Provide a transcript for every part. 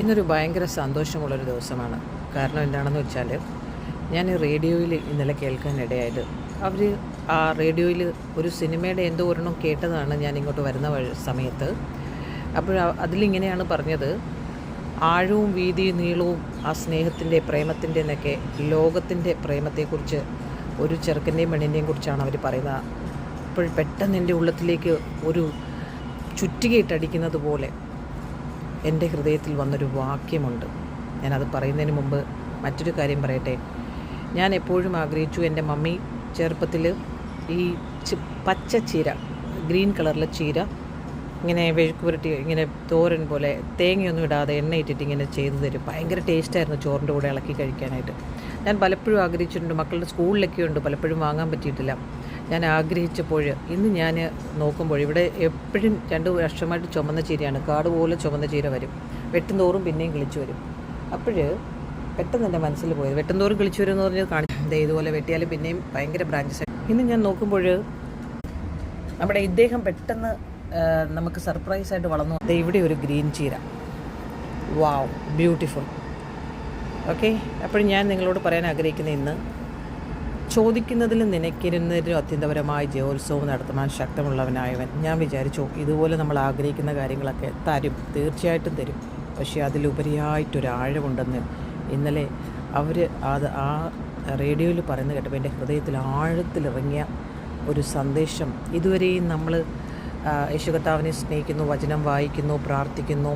ഇന്നൊരു ഭയങ്കര സന്തോഷമുള്ളൊരു ദിവസമാണ്. കാരണം എന്താണെന്ന് വെച്ചാൽ ഞാൻ റേഡിയോയിൽ ഇന്നലെ കേൾക്കാനിടയായത്. അവർ ആ റേഡിയോയിൽ ഒരു സിനിമയുടെ എന്തോ ഒരെണ്ണം കേട്ടതാണ് ഞാൻ ഇങ്ങോട്ട് വരുന്ന സമയത്ത്. അപ്പോൾ അതിലിങ്ങനെയാണ് പറഞ്ഞത്. ആഴവും വീതിയും നീളവും ആ സ്നേഹത്തിന്റെ പ്രേമത്തിന്റെ എന്നൊക്കെ ലോകത്തിന്റെ പ്രേമത്തെക്കുറിച്ച് ഒരു ചെറുക്കന്റെയും പെണ്ണിന്റെയും കുറിച്ചാണ് അവർ പറയുന്നത്. അപ്പോൾ പെട്ടെന്ന് എന്റെ ഉള്ളത്തിലേക്ക് ഒരു ചുറ്റുകയിട്ടടിക്കുന്നത് പോലെ എന്റെ ഹൃദയത്തിൽ വന്നൊരു വാക്യമുണ്ട്. ഞാനത് പറയുന്നതിന് മുമ്പ് മറ്റൊരു കാര്യം പറയട്ടെ. ഞാൻ എപ്പോഴും ആഗ്രഹിച്ചു എന്റെ മമ്മി ചെറുപ്പത്തിൽ ഈ പച്ച ചീര ഗ്രീൻ കളറിലെ ചീര ഇങ്ങനെ വെഴുക്ക് പുരട്ടി ഇങ്ങനെ തോരൻ പോലെ തേങ്ങയൊന്നും ഇടാതെ എണ്ണ ഇട്ടിട്ട് ഇങ്ങനെ ചെയ്തു തരും. ഭയങ്കര ടേസ്റ്റായിരുന്നു ചോറിന്റെ കൂടെ ഇളക്കി കഴിക്കാനായിട്ട്. ഞാൻ പലപ്പോഴും ആഗ്രഹിച്ചിട്ടുണ്ട് മക്കളുടെ സ്കൂളിലൊക്കെ ഉണ്ട് പലപ്പോഴും വാങ്ങാൻ പറ്റിയിട്ടില്ല. ഞാൻ ആഗ്രഹിച്ചപ്പോൾ ഇന്ന് ഞാൻ നോക്കുമ്പോൾ ഇവിടെ എപ്പോഴും രണ്ട് വർഷമായിട്ട് ചുമന്ന ചീരയാണ്. കാട് പോലെ ചുമന്ന ചീര വരും. വെട്ടുന്തോറും പിന്നെയും കിളിച്ചു വരും. അപ്പോൾ പെട്ടെന്ന് എന്റെ മനസ്സിൽ പോയത് വെട്ടുന്തോറും കിളിച്ചു വരും എന്ന് പറഞ്ഞത് കാണിച്ചത് ഇതുപോലെ വെട്ടിയാൽ പിന്നെയും ഭയങ്കര ബ്രാഞ്ചസ് ഇന്ന് ഞാൻ നോക്കുമ്പോൾ നമ്മുടെ ഇദ്ദേഹം പെട്ടെന്ന് നമുക്ക് സർപ്രൈസ് ആയിട്ട് വളർന്നു. ഇവിടെ ഒരു ഗ്രീൻ ചീര. Wow beautiful. ഓക്കെ? അപ്പോൾ ഞാൻ നിങ്ങളോട് പറയാൻ ആഗ്രഹിക്കുന്ന ഇന്ന് ചോദിക്കുന്നതിലും നിനക്കിരുന്നൊരു അത്യന്തപരമായ ജയോത്സവം നടത്തുവാൻ ശക്തമുള്ളവനായവൻ. ഞാൻ വിചാരിച്ചു ഇതുപോലെ നമ്മൾ ആഗ്രഹിക്കുന്ന കാര്യങ്ങളൊക്കെ തരും തീർച്ചയായിട്ടും തരും. പക്ഷേ അതിലുപരിയായിട്ടൊരാഴമുണ്ടെന്ന് ഇന്നലെ അവർ അത് ആ റേഡിയോയിൽ പറയുന്നത് കേട്ടപ്പോൾ എന്റെ ഹൃദയത്തിൽ ആഴത്തിലിറങ്ങിയ ഒരു സന്ദേശം. ഇതുവരെയും നമ്മൾ യേശുകർത്താവിനെ സ്നേഹിക്കുന്നു വചനം വായിക്കുന്നു പ്രാർത്ഥിക്കുന്നു.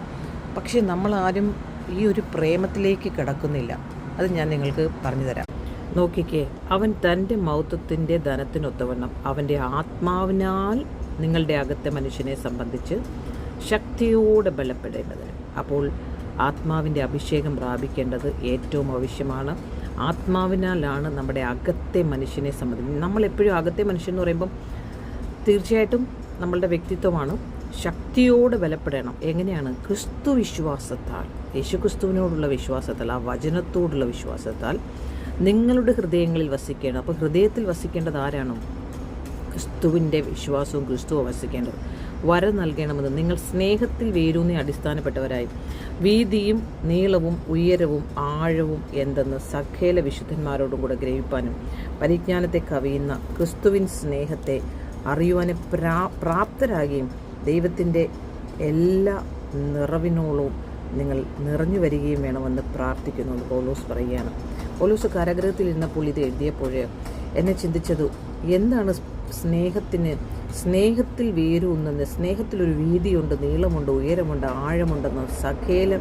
പക്ഷേ നമ്മളാരും ഈ ഒരു പ്രേമത്തിലേക്ക് കിടക്കുന്നില്ല. അത് ഞാൻ നിങ്ങൾക്ക് പറഞ്ഞു തരാം. നോക്കിക്കേ അവൻ തന്റെ മൗത്വത്തിന്റെ ധനത്തിനൊത്തവണ്ണം അവന്റെ ആത്മാവിനാൽ നിങ്ങളുടെ അകത്തെ മനുഷ്യനെ സംബന്ധിച്ച് ശക്തിയോടെ ബലപ്പെടേണ്ടതിന് അപ്പോൾ ആത്മാവിന്റെ അഭിഷേകം പ്രാപിക്കേണ്ടത് ഏറ്റവും ആവശ്യമാണ്. ആത്മാവിനാലാണ് നമ്മുടെ അകത്തെ മനുഷ്യനെ സംബന്ധിച്ച് നമ്മളെപ്പോഴും അകത്തെ മനുഷ്യൻ എന്ന് പറയുമ്പം തീർച്ചയായിട്ടും നമ്മളുടെ വ്യക്തിത്വമാണ്. ശക്തിയോടെ ബലപ്പെടണം. എങ്ങനെയാണ്? ക്രിസ്തു വിശ്വാസത്താൽ യേശു ക്രിസ്തുവിനോടുള്ള വിശ്വാസത്താൽ ആ വചനത്തോടുള്ള വിശ്വാസത്താൽ നിങ്ങളുടെ ഹൃദയങ്ങളിൽ വസിക്കണം അപ്പോൾ ഹൃദയത്തിൽ വസിക്കേണ്ടത് ആരാണോ? ക്രിസ്തുവിന്റെ വിശ്വാസവും ക്രിസ്തുവും വസിക്കേണ്ടത്. വര നൽകണമെന്ന്. നിങ്ങൾ സ്നേഹത്തിൽ വേരൂന്നി അടിസ്ഥാനപ്പെട്ടവരായി. വീതിയും നീളവും ഉയരവും ആഴവും എന്തെന്ന് സഖേല വിശുദ്ധന്മാരോടും കൂടെ ഗ്രഹിപ്പാനും പരിജ്ഞാനത്തെ കവിയുന്ന ക്രിസ്തുവിൻ സ്നേഹത്തെ അറിയുവാനും പ്രാ പ്രാപ്തരാകുകയും ദൈവത്തിന്റെ എല്ലാ നിറവിനോളവും നിങ്ങൾ നിറഞ്ഞു വരികയും വേണമെന്ന് പ്രാർത്ഥിക്കുന്നു പൗലോസ് പറയുകയാണ്. പൗലോസ് കാരാഗ്രഹത്തിൽ പുള്ളി ഇത് എഴുതിയപ്പോൾ എന്നെ ചിന്തിച്ചത് എന്താണ് സ്നേഹത്തിന് സ്നേഹത്തിൽ വേരൂന്നുന്നത് സ്നേഹത്തിലൊരു വീതിയുണ്ട് നീളമുണ്ട് ഉയരമുണ്ട് ആഴമുണ്ടെന്ന് സകേല.